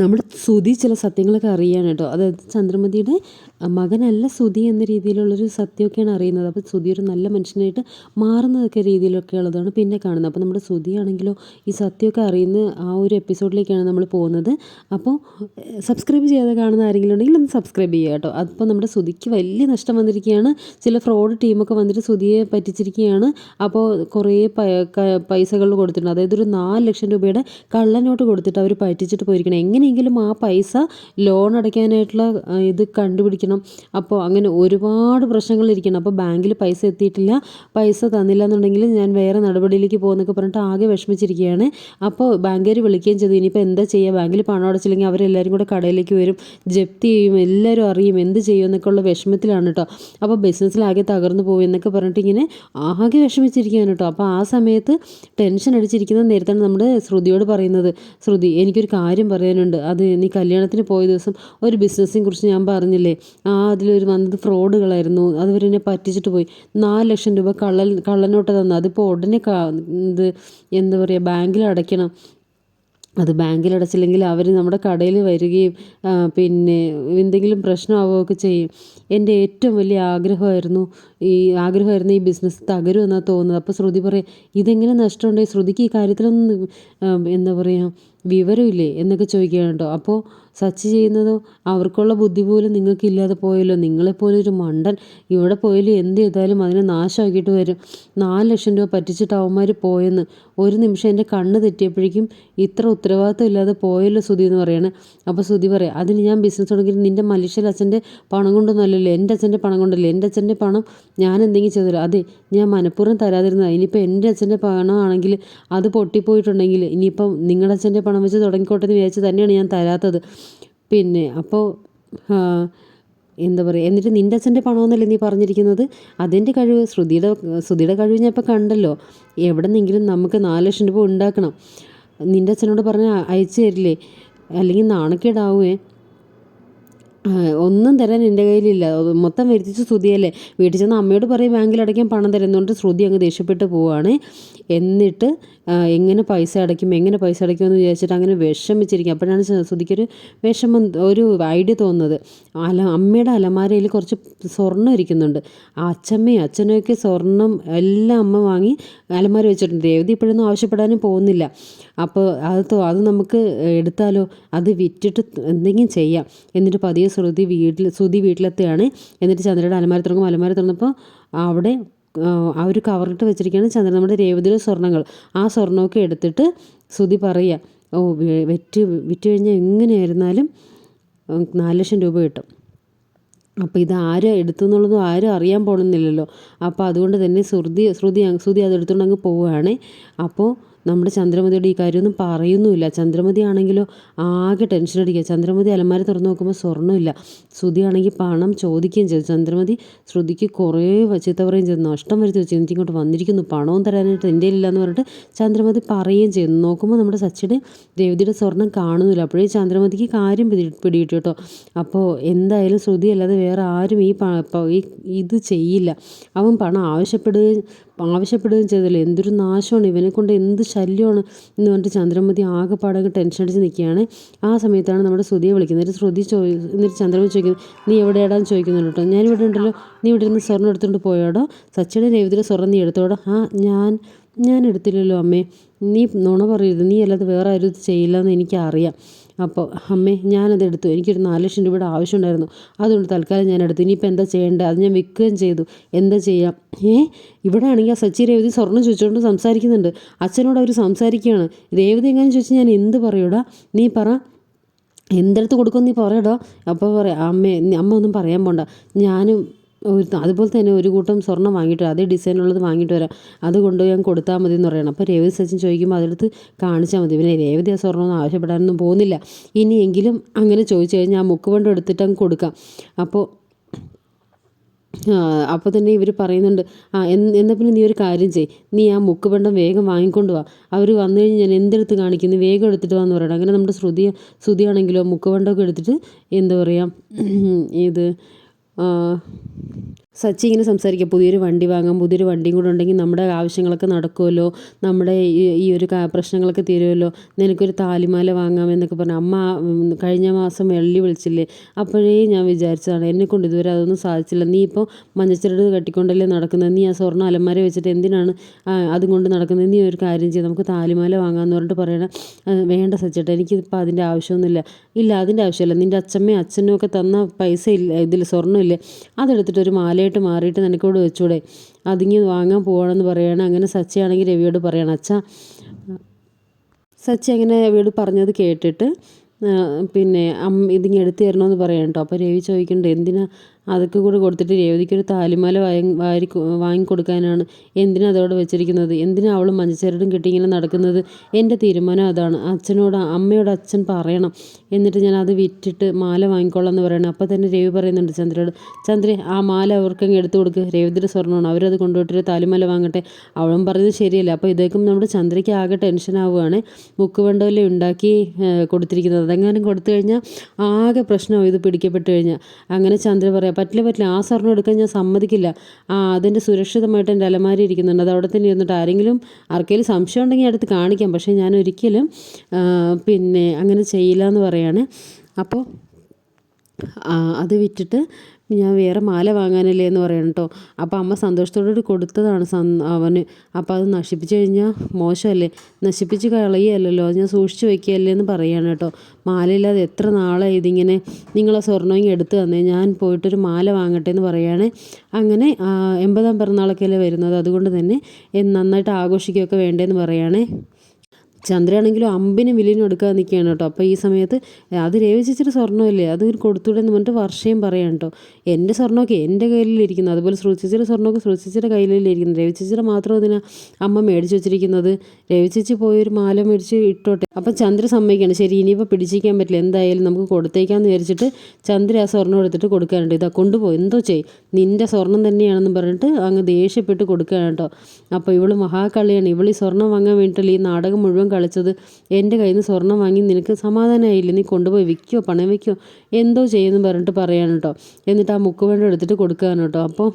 നമ്മുടെ ശ്രുതി ചില സത്യങ്ങളൊക്കെ അറിയാണ് കേട്ടോ. അതായത് ചന്ദ്രമതിയുടെ മകനല്ല ശ്രുതി എന്ന രീതിയിലുള്ളൊരു സത്യമൊക്കെയാണ് അറിയുന്നത്. അപ്പോൾ ശ്രുതി ഒരു നല്ല മനുഷ്യനായിട്ട് മാറുന്നതൊക്കെ രീതിയിലൊക്കെ ഉള്ളതാണ് പിന്നെ കാണുന്നത്. അപ്പോൾ നമ്മുടെ ശ്രുതിയാണെങ്കിലോ ഈ സത്യമൊക്കെ അറിയുന്ന ആ ഒരു എപ്പിസോഡിലേക്കാണ് നമ്മൾ പോകുന്നത്. അപ്പോൾ സബ്സ്ക്രൈബ് ചെയ്യാതെ കാണുന്ന ആരെങ്കിലും ഉണ്ടെങ്കിൽ ഒന്ന് സബ്സ്ക്രൈബ് ചെയ്യുക കേട്ടോ. അപ്പോൾ നമ്മുടെ ശ്രുതിക്ക് വലിയ നഷ്ടം വന്നിരിക്കുകയാണ്. ചില ഫ്രോഡ് ടീമൊക്കെ വന്നിട്ട് ശ്രുതിയെ പറ്റിച്ചിരിക്കുകയാണ്. അപ്പോൾ കുറേ പൈസകൾ കൊടുത്തിട്ടുണ്ട്. അതായത് ഒരു നാല് ലക്ഷം രൂപയുടെ കള്ളനോട്ട് കൊടുത്തിട്ട് അവർ പറ്റിച്ചിട്ട് പോയിരിക്കണം. എങ്ങനെയെങ്കിലും ആ പൈസ ലോൺ അടയ്ക്കാനായിട്ടുള്ള ഇത് കണ്ടുപിടിക്കണം. അപ്പോൾ അങ്ങനെ ഒരുപാട് പ്രശ്നങ്ങൾ ഇരിക്കണം അപ്പോൾ ബാങ്കിൽ പൈസ എത്തിയിട്ടില്ല പൈസ തന്നില്ല എന്നുണ്ടെങ്കിൽ ഞാൻ വേറെ നടപടിയിലേക്ക് പോകുന്നൊക്കെ പറഞ്ഞിട്ട് ആകെ വിഷമിച്ചിരിക്കുകയാണ്. അപ്പോൾ ബാങ്കുകാർ വിളിക്കുകയും ചെയ്തു ഇനിയിപ്പോൾ എന്താ ചെയ്യുക? ബാങ്കിൽ പണം അടച്ചില്ലെങ്കിൽ അവരെല്ലാവരും കൂടെ കടയിലേക്ക് വരും ജപ്തി ചെയ്യും എല്ലാവരും അറിയും എന്ത് ചെയ്യും എന്നൊക്കെ ഉള്ള വിഷമത്തിലാണ് കേട്ടോ. അപ്പോൾ ബിസിനസ്സിലാകെ തകർന്നു പോകും എന്നൊക്കെ പറഞ്ഞിട്ട് ഇങ്ങനെ ആകെ വിഷമിച്ചിരിക്കുകയാണ് കേട്ടോ. അപ്പോൾ ആ സമയത്ത് ടെൻഷൻ അടിച്ചിരിക്കുന്ന നേരത്താണ് നമ്മുടെ ശ്രുതിയോട് പറയുന്നത്. ശ്രുതി എനിക്കൊരു കാര്യം പറയാനുണ്ട്. അത് നീ കല്യാണത്തിന് പോയ ദിവസം ഒരു ബിസിനസ്സിനെ കുറിച്ച് ഞാൻ പറഞ്ഞില്ലേ? ആ അതിലൊരു വന്നത് ഫ്രോഡുകളായിരുന്നു. അതുവരെന്നെ പറ്റിച്ചിട്ട് പോയി. നാല് ലക്ഷം രൂപ കള്ളൻ കള്ളനോട്ട് തന്നു. അതിപ്പോൾ ഉടനെ ഇത് എന്താ പറയുക ബാങ്കിൽ അടയ്ക്കണം. അത് ബാങ്കിൽ അടച്ചില്ലെങ്കിൽ അവർ നമ്മുടെ കടയിൽ വരികയും പിന്നെ എന്തെങ്കിലും പ്രശ്നമാവുകയൊക്കെ ചെയ്യും. എന്റെ ഏറ്റവും വലിയ ആഗ്രഹമായിരുന്നു ഈ ആഗ്രഹമായിരുന്നു ഈ ബിസിനസ് തകരുമെന്നാണ് തോന്നുന്നത്. അപ്പോൾ ശ്രുതി പറയും ഇതെങ്ങനെ നഷ്ടമുണ്ടായി ശ്രുതിക്ക് ഈ കാര്യത്തിലൊന്നും എന്താ പറയുക വിവരമില്ലേ എന്നൊക്കെ ചോദിക്കുകയാണ് കേട്ടോ അപ്പോൾ സച്ച് ചെയ്യുന്നത് അവർക്കുള്ള ബുദ്ധി പോലും നിങ്ങൾക്കില്ലാതെ പോയല്ലോ. നിങ്ങളെപ്പോലെ ഒരു മണ്ടൻ ഇവിടെ പോയാലും എന്ത് ചെയ്താലും അതിനെ നാശമാക്കിയിട്ട് വരും. നാല് ലക്ഷം രൂപ പറ്റിച്ചിട്ട് അവന്മാർ പോയെന്ന്. ഒരു നിമിഷം എന്റെ കണ്ണ് തെറ്റിയപ്പോഴേക്കും ഇത്ര ഉത്തരവാദിത്വം ഇല്ലാതെ പോയല്ലോ സുധി എന്ന് പറയണേ. അപ്പോൾ സുധി പറയാം അതിന് ഞാൻ ബിസിനസ് തുടങ്ങി നിന്റെ മലേഷ്യയിൽ അച്ഛന്റെ പണം കൊണ്ടൊന്നുമല്ലല്ലോ എന്റെ അച്ഛന്റെ പണം കൊണ്ടല്ലേ? എന്റെ അച്ഛന്റെ പണം ഞാൻ എന്തെങ്കിലും ചെയ്തല്ലോ അതെ ഞാൻ മനഃപൂർവം തരാതിരുന്നത്. ഇനിയിപ്പോൾ എന്റെ അച്ഛന്റെ പണമാണെങ്കിൽ അത് പൊട്ടിപ്പോയിട്ടുണ്ടെങ്കിൽ ഇനിയിപ്പം നിങ്ങളുടെ അച്ഛന്റെ പണം വെച്ച് തുടങ്ങിക്കോട്ടെ എന്ന് വിചാരിച്ച് തന്നെയാണ് ഞാൻ തരാത്തത്. പിന്നെ അപ്പോൾ എന്താ പറയുക എന്നിട്ട് നിന്റെ അച്ഛന്റെ പണമെന്നല്ലേ നീ പറഞ്ഞിരിക്കുന്നത്? അതിന്റെ കഴിവ് ശ്രുതിയുടെ ശ്രുതിയുടെ കഴിവ് ഞാൻ ഇപ്പോൾ കണ്ടല്ലോ. എവിടെ നിന്നെങ്കിലും നമുക്ക് നാല് ലക്ഷം രൂപ ഉണ്ടാക്കണം. നിന്റെ അച്ഛനോട് പറഞ്ഞാൽ അയച്ചു തരില്ലേ? അല്ലെങ്കിൽ നാണക്കേടാവുമേ ഒന്നും തരാൻ എന്റെ കയ്യിലില്ല. മൊത്തം വരുത്തിച്ച് ശ്രുതിയല്ലേ? വീട്ടിൽ ചെന്ന് അമ്മയോട് പറയും ബാങ്കിൽ അടയ്ക്കാൻ പണം തരുന്നുണ്ട് ശ്രുതി അങ്ങ് ദേഷ്യപ്പെട്ട് പോവുകയാണ് എന്നിട്ട് എങ്ങനെ പൈസ അടയ്ക്കും എങ്ങനെ പൈസ അടയ്ക്കുമെന്ന് വിചാരിച്ചിട്ട് അങ്ങനെ വിഷമിച്ചിരിക്കും. അപ്പോഴാണ് ശ്രുതിക്കൊരു വിഷമം ഒരു ഐഡിയ തോന്നുന്നത്. അല അമ്മയുടെ അലമാരയിൽ കുറച്ച് സ്വർണം ഇരിക്കുന്നുണ്ട്. അച്ഛമ്മയും അച്ഛനൊക്കെ സ്വർണം എല്ലാം അമ്മ വാങ്ങി അലമാര വെച്ചിട്ടുണ്ട്. രേവതി ഇപ്പോഴൊന്നും ആവശ്യപ്പെടാനും പോകുന്നില്ല. അപ്പോൾ അത് അത് നമുക്ക് എടുത്താലോ? അത് വിറ്റിട്ട് എന്തെങ്കിലും ചെയ്യാം. എന്നിട്ട് പതിയെ ശ്രുതി വീട്ടിൽ ശ്രുതി വീട്ടിലെത്തുകയാണ്. എന്നിട്ട് ചന്ദ്രയുടെ അലമാര തുറക്കും. അലമാര തുറന്നപ്പോൾ അവിടെ ആ ഒരു കവറിട്ട് വെച്ചിരിക്കുകയാണ് ചന്ദ്രൻ. നമ്മുടെ രേവതിയുടെ സ്വർണങ്ങൾ ആ സ്വർണമൊക്കെ എടുത്തിട്ട് ശ്രുതി പറയുക ഓ വിറ്റ് വിറ്റ് കഴിഞ്ഞാൽ എങ്ങനെയായിരുന്നാലും നാല് ലക്ഷം രൂപ കിട്ടും. അപ്പോൾ ഇത് ആര് എടുത്തു എന്നുള്ളതും ആരും അറിയാൻ പോകണമെന്നില്ലല്ലോ അപ്പോൾ അതുകൊണ്ട് തന്നെ ശ്രുതി ശ്രുതി ശ്രുതി അത് എടുത്തുകൊണ്ട് അങ്ങ് പോവുകയാണ്. അപ്പോൾ നമ്മുടെ ചന്ദ്രമതിയുടെ ഈ കാര്യമൊന്നും പറയുന്നുമില്ല. ചന്ദ്രമതി ആണെങ്കിലോ ആകെ ടെൻഷൻ അടിക്കുക. ചന്ദ്രമതി അലമാര തുറന്നു നോക്കുമ്പോൾ സ്വർണമില്ല. ശ്രുതി ആണെങ്കിൽ പണം ചോദിക്കുകയും ചെയ്തു. ചന്ദ്രമതി ശ്രുതിക്ക് കുറേ ചീത്ത പറയുകയും ചെയ്തു. നഷ്ടം വരുത്തി വെച്ചു എനിക്ക് ഇങ്ങോട്ട് വന്നിരിക്കുന്നു. പണവും തരാനായിട്ട് എന്റെ എന്ന് പറഞ്ഞിട്ട് ചന്ദ്രമതി പറയുകയും ചെയ്യുന്നു നോക്കുമ്പോൾ നമ്മുടെ സച്ചിയുടെ രേവതിയുടെ സ്വർണം കാണുന്നില്ല. അപ്പോഴേ ചന്ദ്രമതിക്ക് കാര്യം പിടി കേട്ടോ. അപ്പോൾ എന്തായാലും ശ്രുതി അല്ലാതെ വേറെ ആരും ഈ ഇത് ചെയ്യില്ല. അവൻ പണം ആവശ്യപ്പെടുകയും ആവശ്യപ്പെടുകയും ചെയ്തല്ലോ. എന്തൊരു നാശമാണ്. ഇവനെ കൊണ്ട് എന്ത് ശല്യമാണ് എന്ന് പറഞ്ഞിട്ട് ചന്ദ്രമതി ആകെപ്പാടങ്ങ് ടെൻഷൻ അടിച്ച് നിൽക്കുകയാണ്. ആ സമയത്താണ് നമ്മുടെ ശ്രുതിയെ വിളിക്കുന്നത്. എന്നിട്ട് ശ്രുതി ചോദി എന്നിട്ട് ചന്ദ്രമതി ചോദിക്കുന്നത് നീ എവിടെയാടാന്ന് ചോദിക്കുന്നുണ്ട് കേട്ടോ ഞാൻ ഇവിടെ ഉണ്ടല്ലോ. നീ ഇവിടെ നിന്ന് സ്വർണം എടുത്തുകൊണ്ട് പോയോടോ. സച്ചിയുടെ രേവതിയുടെ സ്വർണം നീ എടുത്തോടോ. ആ ഞാൻ ഞാൻ എടുത്തില്ലല്ലോ അമ്മേ. നീ നുണ പറയരുത്. നീ അല്ലാതെ വേറെ ആരും ഇത് ചെയ്യില്ല എന്ന് എനിക്കറിയാം. അപ്പോൾ അമ്മേ ഞാനത് എടുത്തു. എനിക്കൊരു നാല് ലക്ഷം രൂപയുടെ ആവശ്യമുണ്ടായിരുന്നു. അതുകൊണ്ട് തൽക്കാലം ഞാൻ എടുത്തു. ഇനിയിപ്പോൾ എന്താ ചെയ്യേണ്ടത്? അത് ഞാൻ വിൽക്കുകയും ചെയ്തു. എന്താ ചെയ്യാം? ഏ? ഇവിടെ ആണെങ്കിൽ ആ സച്ചി രേവതി സ്വർണം ചോദിച്ചുകൊണ്ട് സംസാരിക്കുന്നുണ്ട്. അച്ഛനോട് അവർ സംസാരിക്കുകയാണ്. രേവതി എങ്ങനെ ചോദിച്ചാൽ ഞാൻ എന്ത് പറയൂടാ? നീ പറ. എന്തെടുത്ത് കൊടുക്കുമെന്ന് നീ പറയടോ. അപ്പോൾ പറയാം അമ്മേ അമ്മ ഒന്നും പറയാൻ പോണ്ട. ഞാനും ഒരു അതുപോലെ തന്നെ ഒരു കൂട്ടം സ്വർണം വാങ്ങിയിട്ട് അതേ ഡിസൈനുള്ളത് വാങ്ങിയിട്ട് വരാം. അത് കൊണ്ടുപോയി ഞാൻ കൊടുത്താൽ മതി എന്ന് പറയണം. അപ്പോൾ രേവതി സച്ചിൻ ചോദിക്കുമ്പോൾ അതെടുത്ത് കാണിച്ചാൽ മതി. പിന്നെ രേവതി ആ സ്വർണമൊന്നും ആവശ്യപ്പെടാനൊന്നും പോകുന്നില്ല. ഇനിയെങ്കിലും അങ്ങനെ ചോദിച്ചു കഴിഞ്ഞാൽ ആ മുക്കുവണ്ടം എടുത്തിട്ട് അങ്ങ് കൊടുക്കാം. അപ്പോൾ അപ്പോൾ തന്നെ ഇവർ പറയുന്നുണ്ട് ആ എന്നാൽ പിന്നെ നീ ഒരു കാര്യം ചെയ് നീ ആ മുക്കുപണ്ടം വേഗം വാങ്ങിക്കൊണ്ട് വാ. അവർ വന്നു കഴിഞ്ഞ് ഞാൻ എന്തെടുത്ത് കാണിക്കുന്നു? വേഗം എടുത്തിട്ട് വാന്ന് പറയണം. അങ്ങനെ നമ്മുടെ ശ്രുതി ശ്രുതിയാണെങ്കിലോ മുക്കുപണ്ടമൊക്കെ എടുത്തിട്ട് എന്താ പറയുക ഇത് 嗯。സച്ചി ഇങ്ങനെ സംസാരിക്കുക പുതിയൊരു വണ്ടി വാങ്ങാം പുതിയൊരു വണ്ടിയും കൂടെ ഉണ്ടെങ്കിൽ നമ്മുടെ ആവശ്യങ്ങളൊക്കെ നടക്കുമല്ലോ നമ്മുടെ ഈ ഒരു പ്രശ്നങ്ങളൊക്കെ തീരുമല്ലോ നിനക്കൊരു താലിമാല വാങ്ങാം എന്നൊക്കെ പറഞ്ഞു അമ്മ കഴിഞ്ഞ മാസം വെള്ളി വിളിച്ചില്ലേ അപ്പോഴേ ഞാൻ വിചാരിച്ചതാണ് എന്നെക്കൊണ്ട് ഇതുവരെ അതൊന്നും സാധിച്ചില്ല. നീ ഇപ്പോൾ മഞ്ഞച്ചിരട് കെട്ടിക്കൊണ്ടല്ലേ നടക്കുന്നത്? നീ ആ സ്വർണ അലമാര വെച്ചിട്ട് എന്തിനാണ് അതും കൊണ്ട് നടക്കുന്നത്? നീ ഒരു കാര്യം ചെയ്ത് നമുക്ക് താലിമാല വാങ്ങാമെന്ന് പറഞ്ഞിട്ട് പറയണം. "ആ, വേണ്ട സച്ചേട്ടാ എനിക്കിപ്പോൾ അതിന്റെ ആവശ്യമൊന്നുമില്ല. ഇല്ല അതിന്റെ ആവശ്യമില്ല. നിന്റെ അച്ഛമ്മയും അച്ഛനും ഒക്കെ തന്ന പൈസ ഇല്ല ഇതിൽ സ്വർണമില്ലേ അതെടുത്തിട്ട് ഒരു മാലയായിട്ട് മാറിയിട്ട് നിനക്കോട് വെച്ചൂടെ? അതിങ്ങി വാങ്ങാൻ പോവാണെന്ന് പറയണം. അങ്ങനെ സച്ചിയാണെങ്കിൽ രവിയോട് പറയണം അച്ഛാ സച്ചി അങ്ങനെ രവിയോട് പറഞ്ഞത് കേട്ടിട്ട് പിന്നെ അമ്മ ഇതിങ്ങ് എടുത്തു തരണമെന്ന് പറയാം കേട്ടോ അപ്പോൾ രവി ചോദിക്കണ്ടേ എന്തിനാ അതൊക്കെ കൂടെ കൊടുത്തിട്ട് രേവതിക്കൊരു താലിമാല വാങ്ങി വാരി വാങ്ങിക്കൊടുക്കാനാണ്. എന്തിനാ അതവിടെ വെച്ചിരിക്കുന്നത്? എന്തിനാ അവൾ മഞ്ഞച്ചരടും കെട്ടി ഇങ്ങനെ നടക്കുന്നത്? എന്റെ തീരുമാനം അതാണ്. അച്ഛനോട് അമ്മയോട് അച്ഛൻ പറയണം. എന്നിട്ട് ഞാൻ അത് വിറ്റിട്ട് മാല വാങ്ങിക്കോളാം എന്ന് പറയണം. അപ്പോൾ തന്നെ രവി പറയുന്നുണ്ട് ചന്ദ്രയോട് ചന്ദ്ര ആ മാല അവർക്കങ്ങ് എടുത്തു കൊടുക്ക്. രേവതിയുടെ സ്വർണമാണ്. അവരത് കൊണ്ടുപോയിട്ട് താലിമാല വാങ്ങട്ടെ. അവളും പറഞ്ഞത് ശരിയല്ല? അപ്പോൾ ഇതേക്കും നമ്മുടെ ചന്ദ്രയ്ക്ക് ആകെ ടെൻഷൻ ആവുകയാണ്. മുക്ക് വണ്ടോലെ ഉണ്ടാക്കി കൊടുത്തിരിക്കുന്നത്. അതെങ്ങാനും കൊടുത്തു കഴിഞ്ഞാൽ ആകെ പ്രശ്നമാവും ഇത് പിടിക്കപ്പെട്ട് കഴിഞ്ഞാൽ അങ്ങനെ ചന്ദ്ര പറയാം പറ്റില്ല പറ്റില്ല. ആ സ്വർണം എടുക്കാൻ ഞാൻ സമ്മതിക്കില്ല. ആ അതിന്റെ സുരക്ഷിതമായിട്ട് എന്റെ അലമാരി ഇരിക്കുന്നുണ്ട്. അത് അവിടെ തന്നെ ഇരുന്നിട്ട് ആരെങ്കിലും ആർക്കെങ്കിലും സംശയം ഉണ്ടെങ്കിൽ അടുത്ത് കാണിക്കാം. പക്ഷേ ഞാൻ ഒരിക്കലും പിന്നെ അങ്ങനെ ചെയ്യില്ല എന്ന് പറയാണ്. അപ്പോൾ അത് വിറ്റിട്ട് ഞാൻ വേറെ മാല വാങ്ങാനല്ലേ എന്ന് പറയണം കേട്ടോ അപ്പോൾ അമ്മ സന്തോഷത്തോടുകൂടി കൊടുത്തതാണ് അവന്. അപ്പോൾ അത് നശിപ്പിച്ച് കഴിഞ്ഞാൽ മോശമല്ലേ? നശിപ്പിച്ച് കളയല്ലോ ഞാൻ സൂക്ഷിച്ച് വെക്കുകയല്ലേ എന്ന് പറയാണ് കേട്ടോ മാലയില്ലാതെ എത്ര നാളായി ഇതിങ്ങനെ നിങ്ങളെ സ്വർണം എടുത്ത് തന്നേ? ഞാൻ പോയിട്ടൊരു മാല വാങ്ങട്ടെ എന്ന് പറയുകയാണ് അങ്ങനെ എൺപതാം പിറന്നാളൊക്കെയല്ലേ വരുന്നത്. അതുകൊണ്ട് തന്നെ നന്നായിട്ട് ആഘോഷിക്കുകയൊക്കെ വേണ്ടേന്ന് പറയുകയാണേ ചന്ദ്രയാണെങ്കിലും അമ്പിന് വില്ലിനും എടുക്കാൻ നിൽക്കുകയാണ് കേട്ടോ. അപ്പോൾ ഈ സമയത്ത് അത് രവി ചേച്ചിയുടെ സ്വർണമല്ലേ? അത് കൊടുത്തൂടെ എന്ന് പറഞ്ഞിട്ട് വർഷയും പറയാം കേട്ടോ. എന്റെ സ്വർണമൊക്കെ എന്റെ കയ്യിലിരിക്കുന്നത് അതുപോലെ ശ്രുതി ചേച്ചിയുടെ സ്വർണമൊക്കെ ശ്രുതി കയ്യിലിരിക്കുന്നു കയ്യിലല്ലേ ഇരിക്കുന്നത്. രവി മാത്രം അതിനാ അമ്മ മേടിച്ച് വെച്ചിരിക്കുന്നത്. രവിച്ചിച്ച് പോയി ഒരു മാല മേടിച്ച് ഇട്ടോട്ടെ. അപ്പം ചന്ദ്ര സമ്മതിക്കുകയാണ്. ശരി ഇനിയിപ്പോൾ പിടിച്ചിരിക്കാൻ പറ്റില്ല. എന്തായാലും നമുക്ക് കൊടുത്തേക്കാന്ന് വിചാരിച്ചിട്ട് ചന്ദ്ര ആ സ്വർണം എടുത്തിട്ട് കൊടുക്കാനുണ്ട് ഇതാ കൊണ്ടുപോയി. എന്തോ ചെയ്. നിന്റെ സ്വർണം തന്നെയാണെന്ന് പറഞ്ഞിട്ട് അങ്ങ് ദേഷ്യപ്പെട്ട് കൊടുക്കുകയാണ് കേട്ടോ. അപ്പോൾ ഇവൾ മഹാകളിയാണ് ഇവൾ ഈ സ്വർണം വാങ്ങാൻ വേണ്ടിയിട്ടല്ലേ ഈ നാടകം മുഴുവൻ കളിച്ചത്. എന്റെ കയ്യിൽ നിന്ന് സ്വർണം വാങ്ങി നിനക്ക് സമാധാനമായില്ല നീ കൊണ്ടുപോയി വിൽക്കോ പണം വയ്ക്കോ എന്തോ ചെയ്യുമെന്ന് പറഞ്ഞിട്ട് പറയാണ് കേട്ടോ എന്നിട്ട് ആ മുക്കുവേണ്ട എടുത്തിട്ട് കൊടുക്കുകയാണ് കേട്ടോ അപ്പോൾ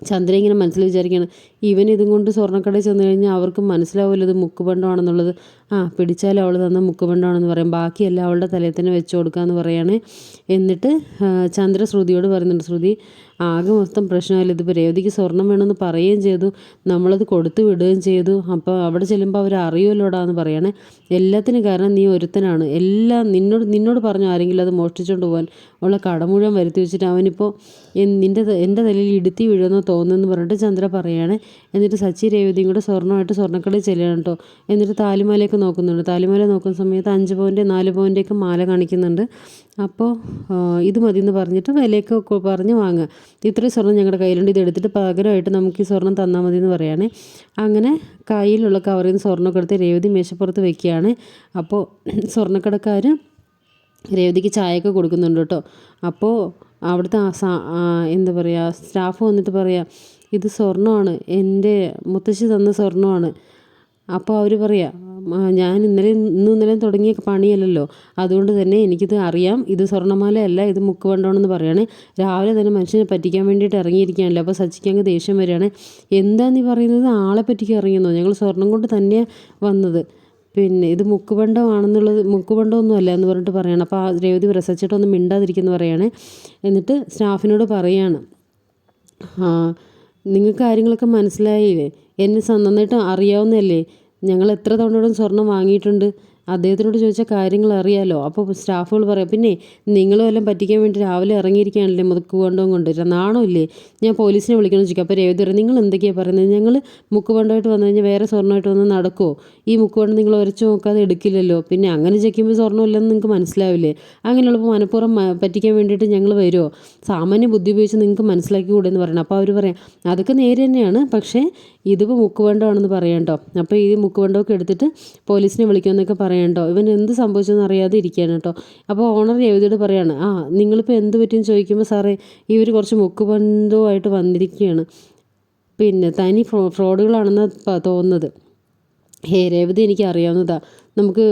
ചന്ദ്ര ഇങ്ങനെ മനസ്സിൽ വിചാരിക്കുകയാണ് ഇവൻ ഇതും കൊണ്ട് സ്വർണക്കടയിൽ ചെന്ന് കഴിഞ്ഞാൽ അവർക്ക് മനസ്സിലാവില്ല ഇത് മുക്കുപണ്ടമാണെന്നുള്ളത് ആ പിടിച്ചാൽ അവൾ തന്ന മുക്കുപണ്ടമാണെന്ന് പറയും. ബാക്കിയെല്ലാം അവളുടെ തലയിൽ തന്നെ വെച്ച് കൊടുക്കാമെന്ന് പറയുകയാണ് എന്നിട്ട് ചന്ദ്ര ശ്രുതിയോട് പറയുന്നുണ്ട് ശ്രുതി ആകെ മൊത്തം പ്രശ്നമല്ല ഇതിപ്പോൾ രേവതിക്ക് സ്വർണം വേണമെന്ന് പറയുകയും ചെയ്തു. നമ്മളത് കൊടുത്തു വിടുകയും ചെയ്തു. അപ്പോൾ അവിടെ ചെല്ലുമ്പോൾ അവർ അറിയുമല്ലോടാ എന്ന് പറയണേ. എല്ലാത്തിനും കാരണം നീ ഒരുത്തനാണ്. എല്ലാം നിന്നോട് നിന്നോട് പറഞ്ഞു ആരെങ്കിലും അത് മോഷ്ടിച്ചുകൊണ്ട് പോകാൻ ഉള്ള കട മുഴുവൻ വരുത്തി വെച്ചിട്ട് അവനിപ്പോൾ നിന്റെ എന്റെ തലയിൽ ഇടുത്തി വീഴുമെന്ന് തോന്നുന്നു പറഞ്ഞിട്ട് ചന്ദ്ര പറയാണ്. എന്നിട്ട് സച്ചി രേവതിയും കൂടെ സ്വർണമായിട്ട് സ്വർണക്കടയിൽ ചെല്ലുകയാണ് കേട്ടോ. എന്നിട്ട് താലിമാലയൊക്കെ നോക്കുന്നുണ്ട്. താലിമാല നോക്കുന്ന സമയത്ത് അഞ്ച് പവന്റെ നാല് പവന്റെയൊക്കെ മാല കാണിക്കുന്നുണ്ട്. അപ്പോൾ ഇത് മതി എന്ന് പറഞ്ഞിട്ട് വിലയൊക്കെ പറഞ്ഞ് വാങ്ങുക. ഇത്രയും സ്വർണം ഞങ്ങളുടെ കയ്യിലുണ്ട്. ഇത് എടുത്തിട്ട് പകരമായിട്ട് നമുക്ക് ഈ സ്വർണം തന്നാൽ മതി എന്ന് പറയുകയാണ്. അങ്ങനെ കയ്യിലുള്ള കവറിൽ നിന്ന് സ്വർണമൊക്കെ എടുത്ത് രേവതി മേശപ്പുറത്ത് വെക്കുകയാണ്. അപ്പോൾ സ്വർണക്കടക്കാർ രേവതിക്ക് ചായയൊക്കെ കൊടുക്കുന്നുണ്ട് കേട്ടോ. അപ്പോൾ അവിടുത്തെ എന്താ പറയുക സ്റ്റാഫ് വന്നിട്ട് പറയാം ഇത് സ്വർണമാണ്. എന്റെ മുത്തശ്ശി തന്ന സ്വർണമാണ്. അപ്പോൾ അവർ പറയാ ഞാൻ ഇന്നലെ ഇന്നും ഇന്നലെയും തുടങ്ങിയ പണിയല്ലല്ലോ. അതുകൊണ്ട് തന്നെ എനിക്കിത് അറിയാം. ഇത് സ്വർണമാലയല്ല ഇത് മുക്കുവണ്ടമാണെന്ന് പറയുകയാണ് രാവിലെ തന്നെ മനുഷ്യനെ പറ്റിക്കാൻ വേണ്ടിയിട്ട് ഇറങ്ങിയിരിക്കുകയാണല്ലോ. അപ്പോൾ സച്ചിക്ക് അങ്ങ് ദേഷ്യം വരികയാണ്. എന്താ നീ പറയുന്നത്? ആളെ പറ്റിക്കാൻ ഇറങ്ങിയെന്നോ? ഞങ്ങൾ സ്വർണം കൊണ്ട് തന്നെയാണ് വന്നത്. പിന്നെ ഇത് മുക്കുബണ്ടമാണെന്നുള്ളത് മുക്കുബണ്ടമൊന്നും അല്ല എന്ന് പറഞ്ഞിട്ട് പറയണം. അപ്പോൾ ആ രേവതി പ്രസവിച്ചിട്ടൊന്നും മിണ്ടാതിരിക്കുന്നു പറയാണ്. എന്നിട്ട് സ്റ്റാഫിനോട് പറയാണ് നിങ്ങൾക്ക് കാര്യങ്ങളൊക്കെ മനസ്സിലായില്ലേ? എന്നെ നന്നായിട്ട് അറിയാവുന്നതല്ലേ? ഞങ്ങൾ എത്ര തവണയോടും സ്വർണം വാങ്ങിയിട്ടുണ്ട്. അദ്ദേഹത്തിനോട് ചോദിച്ച കാര്യങ്ങൾ അറിയാലോ. അപ്പോൾ സ്റ്റാഫുകൾ പറയാം പിന്നെ നിങ്ങളും എല്ലാം പറ്റിക്കാൻ വേണ്ടി രാവിലെ ഇറങ്ങിയിരിക്കുകയാണല്ലേ മുതുക്ക് കൊണ്ടും കൊണ്ട് നാണോ ഇല്ലേ? ഞാൻ പോലീസിനെ വിളിക്കണം. ചോദിക്കും. അപ്പോൾ രേവതി പറയും നിങ്ങൾ എന്തൊക്കെയാണ് പറയുന്നത്? ഞങ്ങൾ മുക്കുവണ്ടമായിട്ട് വന്നു കഴിഞ്ഞാൽ വേറെ സ്വർണമായിട്ട് വന്ന് നടക്കുമോ ഈ മുക്കുവണ്ട് നിങ്ങൾ ഉരച്ച് നോക്കാതെ എടുക്കില്ലല്ലോ. പിന്നെ അങ്ങനെ ചെക്കുമ്പോൾ സ്വർണമില്ലെന്ന് നിങ്ങൾക്ക് മനസ്സിലാവില്ലേ? അങ്ങനെയുള്ളപ്പോൾ മനഃപൂർവം പറ്റിക്കാൻ വേണ്ടിയിട്ട് ഞങ്ങൾ വരുമോ സാമാന്യ ബുദ്ധി ഉപയോഗിച്ച് നിങ്ങൾക്ക് മനസ്സിലാക്കി കൂടെ എന്ന് പറയണം. അപ്പോൾ അവർ പറയാം അതൊക്കെ നേരെ തന്നെയാണ്. പക്ഷേ ഇതിപ്പോൾ മുക്കുവണ്ടമാണെന്ന് പറയാം കേട്ടോ അപ്പോൾ ഈ മുക്കുവണ്ടമൊക്കെ എടുത്തിട്ട് പോലീസിനെ വിളിക്കുമെന്നൊക്കെ പറയാം കേട്ടോ ഇവൻ എന്ത് സംഭവിച്ചെന്ന് അറിയാതെ ഇരിക്കുകയാണ് കേട്ടോ. അപ്പോൾ ഓണർ രവിതയോട് പറയാണ് ആ നിങ്ങളിപ്പോൾ എന്ത് പറ്റിയെന്ന് ചോദിക്കുമ്പോൾ സാറേ ഇവർ കുറച്ച് മുക്കുബന്ധവുമായിട്ട് വന്നിരിക്കുകയാണ്. പിന്നെ തനി ഫ്രോ ഫ്രോഡുകളാണെന്ന് തോന്നുന്നത്. ഹേ രേവതി എനിക്ക് അറിയാവുന്നതാണ് നമുക്ക്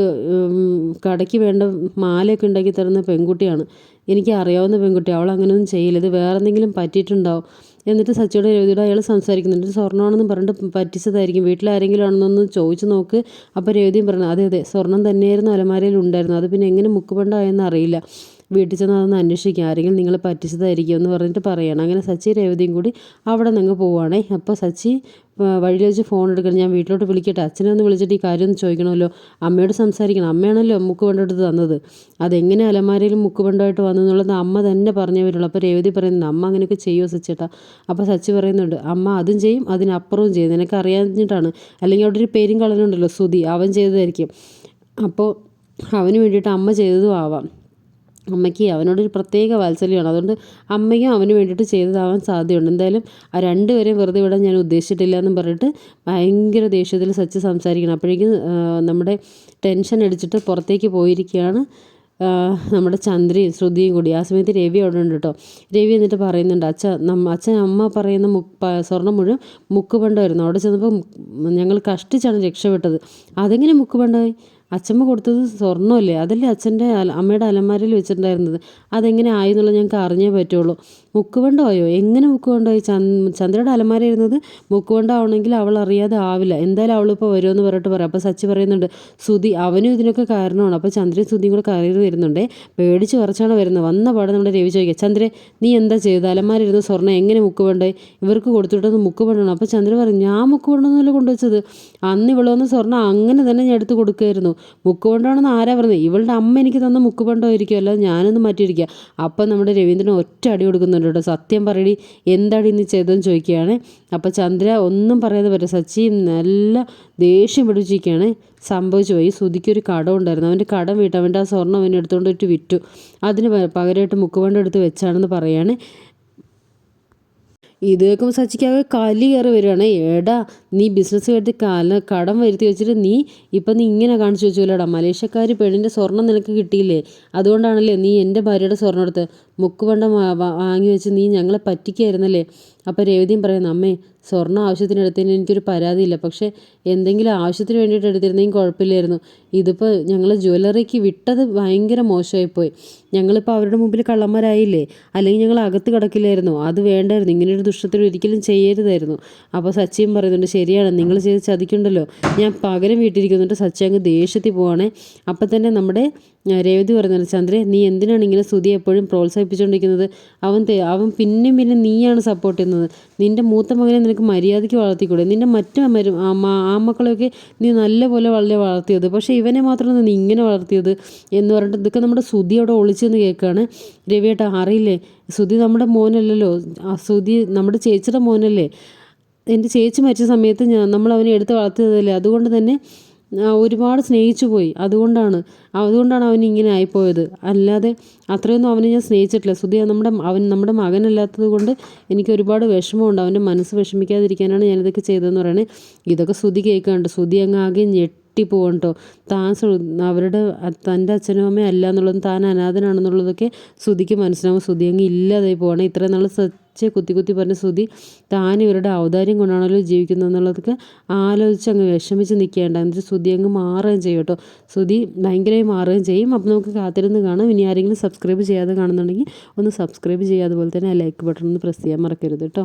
കടയ്ക്ക് വേണ്ട മാലയൊക്കെ ഉണ്ടാക്കി തരുന്ന പെൺകുട്ടിയാണ്. എനിക്ക് അറിയാവുന്ന പെൺകുട്ടി അവൾ അങ്ങനെയൊന്നും ചെയ്യില്ല. ഇത് വേറെ എന്തെങ്കിലും പറ്റിയിട്ടുണ്ടാവും. എന്നിട്ട് സച്ചിയുടെ രേവതിയോട് അയാൾ സംസാരിക്കുന്നുണ്ട്. സ്വർണമാണെന്ന് പറഞ്ഞിട്ട് പറ്റിച്ചതായിരിക്കും. വീട്ടിലാരെങ്കിലും ആണെന്നൊന്ന് ചോദിച്ചു നോക്ക്. അപ്പോൾ രേവതിയും പറഞ്ഞു അതെ അതെ സ്വർണം തന്നെയായിരുന്നു അലമാരയിൽ ഉണ്ടായിരുന്നു അത് പിന്നെ എങ്ങനെ മുക്കുപണ്ടായെന്ന് അറിയില്ല. വീട്ടിൽ ചെന്ന് അതൊന്ന് അന്വേഷിക്കുക ആരെങ്കിലും നിങ്ങളെ പറ്റിച്ചതായിരിക്കും എന്ന് പറഞ്ഞിട്ട് പറയണം. അങ്ങനെ സച്ചി രേവതിയും കൂടി അവിടെ നിന്ന് പോവുകയാണേ അപ്പോൾ സച്ചി വഴിയിൽ വെച്ച് ഫോൺ എടുക്കണം. ഞാൻ വീട്ടിലോട്ട് വിളിക്കട്ടെ. അച്ഛനെ ഒന്ന് വിളിച്ചിട്ട് ഈ കാര്യം ഒന്ന് ചോദിക്കണമല്ലോ. അമ്മയോട് സംസാരിക്കണം. അമ്മയാണല്ലോ മുക്ക് കൊണ്ടെടുത്ത് തന്നത്. അതെങ്ങനെ അലമാരയിൽ മുക്ക് കൊണ്ടായിട്ട് വന്നു എന്നുള്ളത് അമ്മ തന്നെ പറഞ്ഞേ വരുള്ളൂ അപ്പോൾ രേവതി പറയുന്നത് അമ്മ അങ്ങനെയൊക്കെ ചെയ്യുമോ സച്ചേട്ടാ? അപ്പോൾ സച്ചി പറയുന്നുണ്ട് അമ്മ അതും ചെയ്യും അതിനപ്പുറവും ചെയ്യും. നിനക്ക് അറിയാഞ്ഞിട്ടാണ്. അല്ലെങ്കിൽ അവിടെ ഒരു പേരും കളനുണ്ടല്ലോ സുതി അവൻ ചെയ്തതായിരിക്കും. അപ്പോൾ അവന് വേണ്ടിയിട്ട് അമ്മ ചെയ്തതും ആവാം. അമ്മയ്ക്ക് അവനോടൊരു പ്രത്യേക വാത്സല്യമാണ്. അതുകൊണ്ട് അമ്മയ്ക്കും അവന് വേണ്ടിയിട്ട് ചെയ്തതാവാൻ സാധ്യതയുണ്ട്. എന്തായാലും ആ രണ്ടുപേരെയും വെറുതെ വിടാൻ ഞാൻ ഉദ്ദേശിച്ചിട്ടില്ല എന്നും പറഞ്ഞിട്ട് ഭയങ്കര ദേഷ്യത്തിൽ സച്ച് സംസാരിക്കണം. അപ്പോഴേക്കും നമ്മുടെ ടെൻഷൻ അടിച്ചിട്ട് പുറത്തേക്ക് പോയിരിക്കുകയാണ് നമ്മുടെ ചന്ദ്രയും ശ്രുതിയും കൂടി. ആ സമയത്ത് രവി അവിടെ ഉണ്ട് കേട്ടോ. രവി എന്നിട്ട് പറയുന്നുണ്ട് അച്ഛ നമ്മ അച്ഛൻ അമ്മ പറയുന്ന മുക്ക് സ്വർണം മുഴുവൻ മുക്കുപണ്ടമായിരുന്നു. അവിടെ ചെന്നപ്പോൾ ഞങ്ങൾ കഷ്ടിച്ചാണ് രക്ഷപ്പെട്ടത്. അതെങ്ങനെ മുക്കുപണ്ടമായി? അച്ഛമ്മ കൊടുത്തത് സ്വർണമല്ലേ? അതല്ലേ അച്ഛന്റെ അമ്മയുടെ അലമാരയിൽ വെച്ചിട്ടുണ്ടായിരുന്നത്. അതെങ്ങനെ ആയി എന്നുള്ളത് ഞങ്ങൾക്ക് അറിഞ്ഞേ പറ്റുള്ളൂ. മുക്കുവണ്ടമായോ? എങ്ങനെ മുക്കുവണ്ടമായി? ചന്ദ്രയുടെ അലമാര ഇരുന്നത് മുക്കുവണ്ടാവണമെങ്കിൽ അവൾ അറിയാതെ ആവില്ല. എന്തായാലും അവളിപ്പോൾ വരുമെന്ന് പറഞ്ഞിട്ട് പറയാം. അപ്പോൾ സച്ചി പറയുന്നുണ്ട് സുതി അവനും ഇതിനൊക്കെ കാരണമാണ്. അപ്പോൾ ചന്ദ്രൻ സുതിയും കൂടെ കയറി വരുന്നുണ്ടേ. പേടിച്ച് കുറച്ചാണ് വരുന്നത്. വന്ന പാടെ നമ്മുടെ രവി ചോദിക്കുക ചന്ദ്രൻ നീ എന്താ ചെയ്തത്? അലമാര ഇരുന്ന സ്വർണം എങ്ങനെ മുക്കുവണ്ടായി? ഇവർക്ക് കൊടുത്തിട്ടൊന്ന് മുക്കുവണ്ടാണ്. അപ്പോൾ ചന്ദ്രൻ പറഞ്ഞു ഞാൻ മുക്കുവണ്ടെന്നല്ല കൊണ്ടുവച്ചത്? അന്ന് ഇവൾ വന്ന സ്വർണം അങ്ങനെ തന്നെ ഞാൻ എടുത്ത് കൊടുക്കുമായിരുന്നു. മുക്കുകൊണ്ടാണെന്ന് ആരാ പറഞ്ഞത്? ഇവളുടെ അമ്മ എനിക്ക് തന്ന മുക്കുവണ്ടോ ഇരിക്കുമല്ലോ ഞാനൊന്ന് മാറ്റിയിരിക്കുക. അപ്പം നമ്മുടെ രവീന്ദ്രൻ ഒറ്റ അടി കൊടുക്കുന്നുണ്ട് കേട്ടോ. സത്യം പറയടി എന്താടി നീ ചെയ്തതെന്ന് ചോദിക്കുകയാണ്. അപ്പോൾ ചന്ദ്ര ഒന്നും പറയാതെ പറ്റും സച്ചി നല്ല ദേഷ്യം പിടിച്ചിരിക്കുകയാണ്. സംഭവിച്ചു പോയി. സുധിക്കൊരു കടം ഉണ്ടായിരുന്നു. അവന്റെ കടം വീട്ടു അവന്റെ ആ സ്വർണം അവനെ എടുത്തുകൊണ്ട് ഇട്ട് വിറ്റു. അതിന് പകരമായിട്ട് മുക്കുവണ്ട എടുത്ത് വെച്ചാണെന്ന് പറയാണ്. ഇത് കേൾക്കുമ്പോൾ സച്ചിക്കാകെ കലി കയറി വരികയാണ്. ഏടാ നീ ബിസിനസ് കെട്ടി കാല കടം വരുത്തി വെച്ചിട്ട് നീ ഇപ്പം നീ ഇങ്ങനെ കാണിച്ചു വെച്ചോല്ലേടാ മലേഷ്യക്കാർ പെണ്ണിന്റെ സ്വർണം നിനക്ക് കിട്ടിയില്ലേ? അതുകൊണ്ടാണല്ലേ നീ എന്റെ ഭാര്യയുടെ സ്വർണം എടുത്ത് മുക്കുവണ്ടം വാങ്ങി വെച്ച് നീ ഞങ്ങളെ പറ്റിക്കായിരുന്നല്ലേ? അപ്പോൾ രേവതിയും പറയുന്നു അമ്മേ സ്വർണം ആവശ്യത്തിന് എടുത്തതിന് എനിക്കൊരു പരാതിയില്ല. പക്ഷേ എന്തെങ്കിലും ആവശ്യത്തിന് വേണ്ടിയിട്ട് എടുത്തിരുന്നെങ്കിൽ കുഴപ്പമില്ലായിരുന്നു. ഇതിപ്പോൾ ഞങ്ങൾ ജ്വല്ലറിക്ക് വിട്ടത് ഭയങ്കര മോശമായിപ്പോയി. ഞങ്ങളിപ്പോൾ അവരുടെ മുമ്പിൽ കള്ളന്മാരായില്ലേ? അല്ലെങ്കിൽ ഞങ്ങൾ അകത്ത് കിടക്കില്ലായിരുന്നു. അത് വേണ്ടായിരുന്നു. ഇങ്ങനെയൊരു ദുഷ്ടത്തിൽ ഒരിക്കലും ചെയ്യരുതായിരുന്നു. അപ്പോൾ സച്ചിയും പറയുന്നുണ്ട് ശരിയാണ്. നിങ്ങൾ ചെയ്ത് ചതിക്കുണ്ടല്ലോ ഞാൻ പകരം വീട്ടിരിക്കുന്നുണ്ട് സച്ചി അങ്ങ് ദേഷ്യത്തിൽ പോവാണേ. അപ്പം തന്നെ നമ്മുടെ രേവതി പറയുന്നുണ്ട് ചന്ദ്രേ നീ എന്തിനാണ് ഇങ്ങനെ സ്തുതി എപ്പോഴും പ്രോത്സാഹിപ്പിച്ചുകൊണ്ടിരിക്കുന്നത്? അവൻ അവൻ പിന്നെയും പിന്നെ നീയാണ് സപ്പോർട്ട് ചെയ്യുന്നത്. നിന്റെ മൂത്ത മകനെ നിനക്ക് മര്യാദയ്ക്ക് വളർത്തിക്കൂടെ? നിന്റെ മറ്റു മരു ആമക്കളെയൊക്കെ നീ നല്ലപോലെ വളരെ വളർത്തിയത്. പക്ഷേ ഇവനെ മാത്രമാണ് നീ ഇങ്ങനെ വളർത്തിയത് എന്ന് പറഞ്ഞിട്ട് ഇതൊക്കെ നമ്മുടെ സ്തുതി അവിടെ ഒളിച്ചെന്ന് കേൾക്കുകയാണ്. രവിയേട്ടാ അറിയില്ലേ? സുതി നമ്മുടെ മോനല്ലല്ലോ. ആ സുതി നമ്മുടെ ചേച്ചിയുടെ മോനല്ലേ? എന്റെ ചേച്ചി മരിച്ച സമയത്ത് ഞാൻ നമ്മൾ അവനെ എടുത്ത് വളർത്തിയതല്ലേ? അതുകൊണ്ട് തന്നെ ഒരുപാട് സ്നേഹിച്ചു പോയി. അതുകൊണ്ടാണ് അതുകൊണ്ടാണ് അവൻ ഇങ്ങനെ ആയിപ്പോയത്. അല്ലാതെ അത്രയൊന്നും അവനെ ഞാൻ സ്നേഹിച്ചിട്ടില്ല. സുധി നമ്മുടെ അവൻ നമ്മുടെ മകനല്ലാത്തത് കൊണ്ട് എനിക്ക് ഒരുപാട് വിഷമമുണ്ട്. അവന്റെ മനസ്സ് വിഷമിക്കാതിരിക്കാനാണ് ഞാനിതൊക്കെ ചെയ്തതെന്ന് പറയുന്നത് ഇതൊക്കെ സുധി കേൾക്കാണ്ട് സുധി അങ്ങ് ആകെ ഞെട്ടിപ്പോകും കേട്ടോ താൻ അവരുടെ തന്റെ അച്ഛനും അമ്മയും അല്ല എന്നുള്ളതും താൻ അനാഥനാണെന്നുള്ളതൊക്കെ ശ്രുതിക്ക് മനസ്സിലാവും. ശ്രുതി അങ്ങ് ഇല്ലാതായി പോകണം ഇത്രയും നാൾ പച്ച കുത്തി കുത്തി പറഞ്ഞ ശ്രുതി താൻ ഇവരുടെ ഔദാര്യം കൊണ്ടാണല്ലോ ജീവിക്കുന്നത് എന്നുള്ളതൊക്കെ ആലോചിച്ച് അങ്ങ് വിഷമിച്ച് നിൽക്കേണ്ട എന്നിട്ട് ശ്രുതി അങ്ങ് മാറുകയും ചെയ്യും കേട്ടോ. ശ്രുതി ഭയങ്കരമായി മാറുകയും ചെയ്യും. അപ്പോൾ നമുക്ക് കാത്തിരുന്ന് കാണാം. ഇനി ആരെങ്കിലും സബ്സ്ക്രൈബ് ചെയ്യാതെ കാണുന്നുണ്ടെങ്കിൽ ഒന്ന് സബ്സ്ക്രൈബ് ചെയ്യുക. പോലെ തന്നെ ലൈക്ക് ബട്ടൺ ഒന്ന് പ്രസ് ചെയ്യാൻ മറക്കരുത് കേട്ടോ.